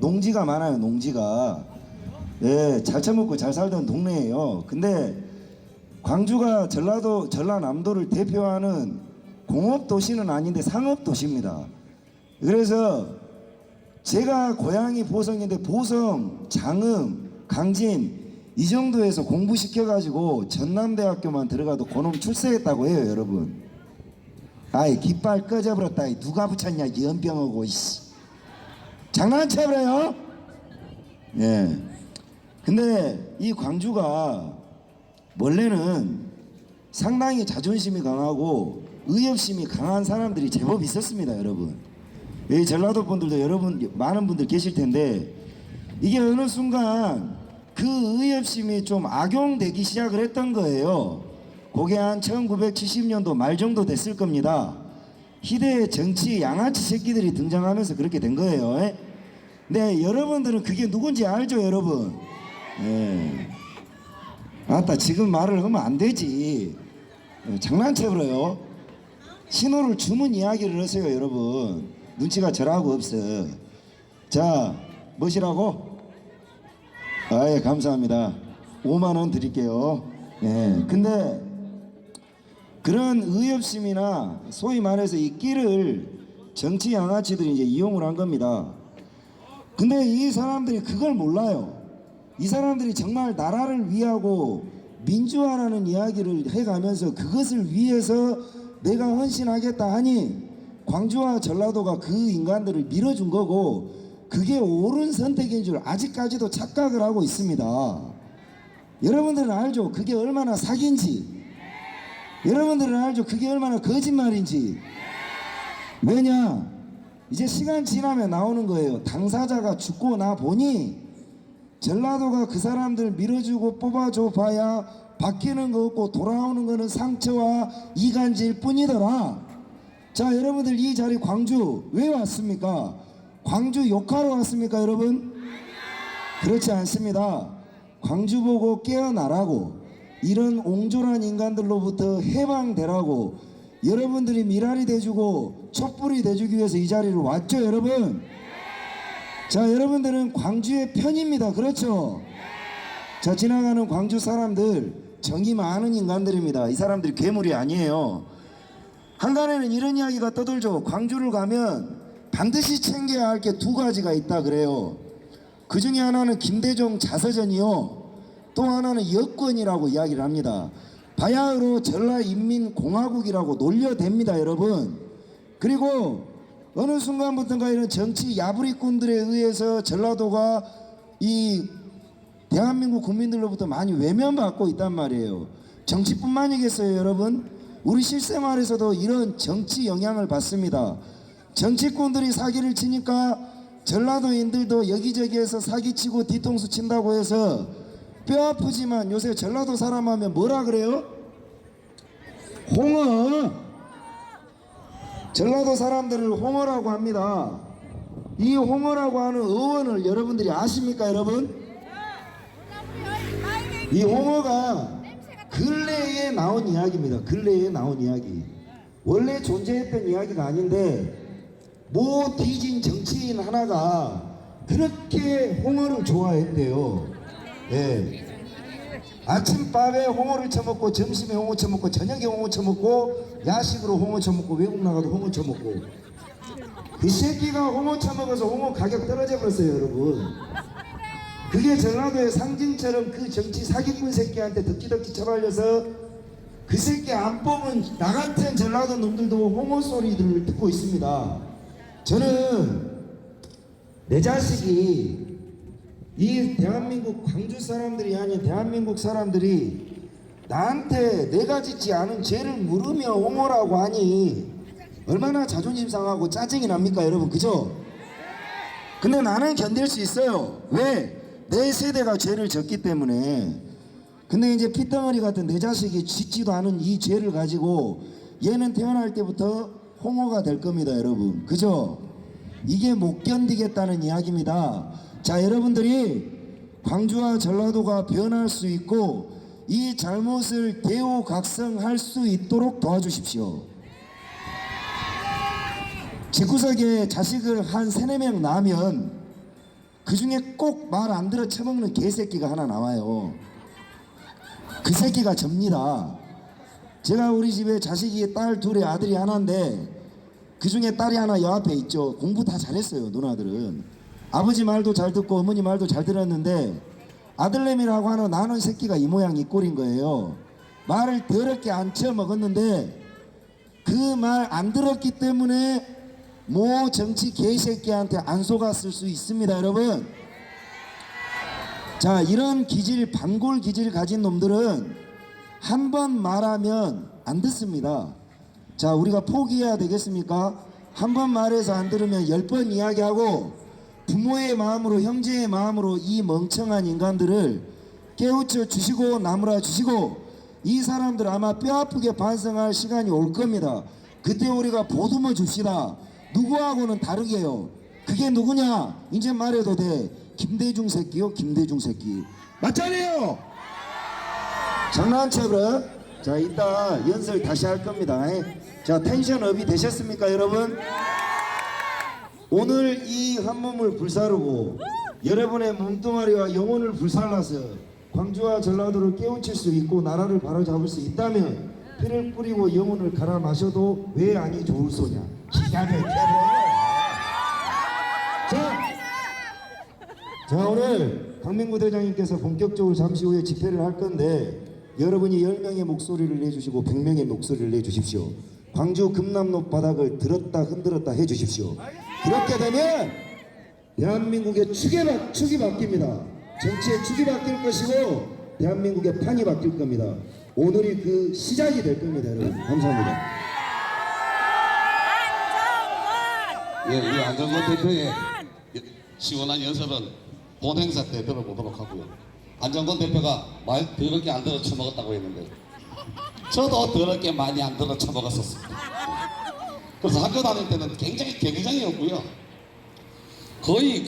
농지가 많아요. 농지가 예, 잘 처먹고 잘 살던 동네예요. 근데 광주가 전라도 전라남도를 대표하는 공업 도시는 아닌데 상업 도시입니다. 그래서 제가 고향이 보성인데 보성, 장흥, 강진 이 정도에서 공부시켜 가지고 전남대학교만 들어가도 고놈 출세했다고 해요, 여러분. 아이 깃발 꺼져버렸다. 이 누가 붙였냐 이 연병하고. 장난쳐버려요? 예. 근데 이 광주가 원래는 상당히 자존심이 강하고 의협심이 강한 사람들이 제법 있었습니다, 여러분. 이 전라도 분들도 여러분 많은 분들 계실 텐데 이게 어느 순간 그 의협심이 좀 악용되기 시작을 했던 거예요. 그게 한 1970년도 말 정도 됐을 겁니다. 희대의 정치 양아치 새끼들이 등장하면서 그렇게 된 거예요. 예? 네, 여러분들은 그게 누군지 알죠, 여러분? 예. 아따, 지금 말을 하면 안 되지. 예, 장난쳐버려요. 신호를 주문 이야기를 하세요, 여러분. 눈치가 저라고 없어. 자, 뭐시라고? 아, 예, 감사합니다. 5만원 드릴게요. 예. 근데 그런 의협심이나 소위 말해서 이 끼를 정치 양아치들이 이제 이용을 한 겁니다. 근데 이 사람들이 그걸 몰라요. 이 사람들이 정말 나라를 위하고 민주화라는 이야기를 해가면서 그것을 위해서 내가 헌신하겠다 하니 광주와 전라도가 그 인간들을 밀어준 거고 그게 옳은 선택인 줄 아직까지도 착각을 하고 있습니다. 여러분들은 알죠? 그게 얼마나 사기인지. 여러분들은 알죠? 그게 얼마나 거짓말인지. 왜냐? 이제 시간 지나면 나오는 거예요. 당사자가 죽고 나 보니 전라도가 그 사람들 밀어주고 뽑아줘 봐야 바뀌는 거 없고 돌아오는 거는 상처와 이간질 뿐이더라. 자, 여러분들 이 자리 광주 왜 왔습니까? 광주 욕하러 왔습니까, 여러분? 그렇지 않습니다. 광주 보고 깨어나라고 이런 옹졸한 인간들로부터 해방되라고 여러분들이 미랄이 돼주고 촛불이 돼주기 위해서 이 자리를 왔죠, 여러분? 자, 여러분들은 광주의 편입니다. 그렇죠? 자, 지나가는 광주 사람들 정이 많은 인간들입니다. 이 사람들이 괴물이 아니에요. 한간에는 이런 이야기가 떠돌죠. 광주를 가면 반드시 챙겨야 할 게 두 가지가 있다 그래요. 그 중에 하나는 김대중 자서전이요. 또 하나는 여권이라고 이야기를 합니다. 바야흐로 전라인민공화국이라고 놀려댑니다, 여러분. 그리고 어느 순간부터인가 이런 정치 야부리꾼들에 의해서 전라도가 이 대한민국 국민들로부터 많이 외면받고 있단 말이에요. 정치뿐만이겠어요, 여러분? 우리 실생활에서도 이런 정치 영향을 받습니다. 정치꾼들이 사기를 치니까 전라도인들도 여기저기에서 사기치고 뒤통수 친다고 해서 뼈 아프지만 요새 전라도 사람 하면 뭐라 그래요? 홍어. 전라도 사람들을 홍어라고 합니다. 이 홍어라고 하는 어원을 여러분들이 아십니까, 여러분? 이 홍어가 근래에 나온 이야기입니다. 근래에 나온 이야기. 원래 존재했던 이야기가 아닌데 모 뒤진 정치인 하나가 그렇게 홍어를 좋아했대요. 예. 아침밥에 홍어를 처먹고 점심에 홍어 처먹고 저녁에 홍어 처먹고 야식으로 홍어 처먹고 외국 나가도 홍어 처먹고. 그 새끼가 홍어 처먹어서 홍어 가격 떨어져 버렸어요 여러분. 그게 전라도의 상징처럼 그 정치 사기꾼 새끼한테 덕지덕지 처발려서 그 새끼 안 뽑은 나 같은 전라도 놈들도 홍어 소리들을 듣고 있습니다. 저는 내 자식이 이 대한민국 광주 사람들이 아닌 대한민국 사람들이 나한테 내가 짓지 않은 죄를 물으며 옹호라고 하니 얼마나 자존심 상하고 짜증이 납니까 여러분 그죠? 근데 나는 견딜 수 있어요 왜? 내 세대가 죄를 졌기 때문에 근데 이제 피덩어리 같은 내 자식이 짓지도 않은 이 죄를 가지고 얘는 태어날 때부터 홍어가 될 겁니다 여러분 그죠? 이게 못 견디겠다는 이야기입니다 자 여러분들이 광주와 전라도가 변할 수 있고 이 잘못을 대우각성할 수 있도록 도와주십시오. 집구석에 자식을 한 세네 명 낳으면 그 중에 꼭 말 안 들어 처먹는 개새끼가 하나 나와요. 그 새끼가 접니다. 제가 우리 집에 자식이 딸 둘에 아들이 하나인데 그 중에 딸이 하나 여 앞에 있죠. 공부 다 잘했어요 누나들은. 아버지 말도 잘 듣고 어머니 말도 잘 들었는데 아들내미라고 하는 나는 새끼가 이 모양 이 꼴인 거예요. 말을 더럽게 안 쳐먹었는데 그 말 안 들었기 때문에 모 정치 개새끼한테 안 속았을 수 있습니다 여러분. 자 이런 기질 반골 기질 가진 놈들은 한 번 말하면 안 듣습니다. 자 우리가 포기해야 되겠습니까? 한 번 말해서 안 들으면 열 번 이야기하고 부모의 마음으로 형제의 마음으로 이 멍청한 인간들을 깨우쳐 주시고 나무라 주시고 이 사람들 아마 뼈 아프게 반성할 시간이 올 겁니다. 그때 우리가 보듬어 줍시다. 누구하고는 다르게요. 그게 누구냐? 이제 말해도 돼. 김대중 새끼요, 김대중 새끼. 맞잖아요. 장난쳐버려. 자, 이따 연설 다시 할 겁니다. 자, 텐션 업이 되셨습니까, 여러분? 오늘 이 한 몸을 불사르고 여러분의 몸뚱아리와 영혼을 불살라서 광주와 전라도를 깨우칠 수 있고 나라를 바로잡을 수 있다면 피를 뿌리고 영혼을 갈아 마셔도 왜 아니 좋을 소냐 기가 막혀요 자, 자 오늘 강민구 대장님께서 본격적으로 잠시 후에 집회를 할 건데 여러분이 10명의 목소리를 내주시고 100명의 목소리를 내주십시오 광주 금남로 바닥을 들었다 흔들었다 해주십시오 그렇게 되면 대한민국의 축이, 바, 축이 바뀝니다. 정치의 축이 바뀔 것이고 대한민국의 판이 바뀔 겁니다. 오늘이 그 시작이 될 겁니다, 여러분. 감사합니다. 예, 이 안정권 대표의 시원한 연설은 본 행사 때 들어보도록 하고요. 안정권 대표가 말 더럽게 안 들어 처먹었다고 했는데 저도 더럽게 많이 안 들어 처먹었었습니다. 그래서 학교 다닐 때는 굉장히 경쟁이었고요. 거의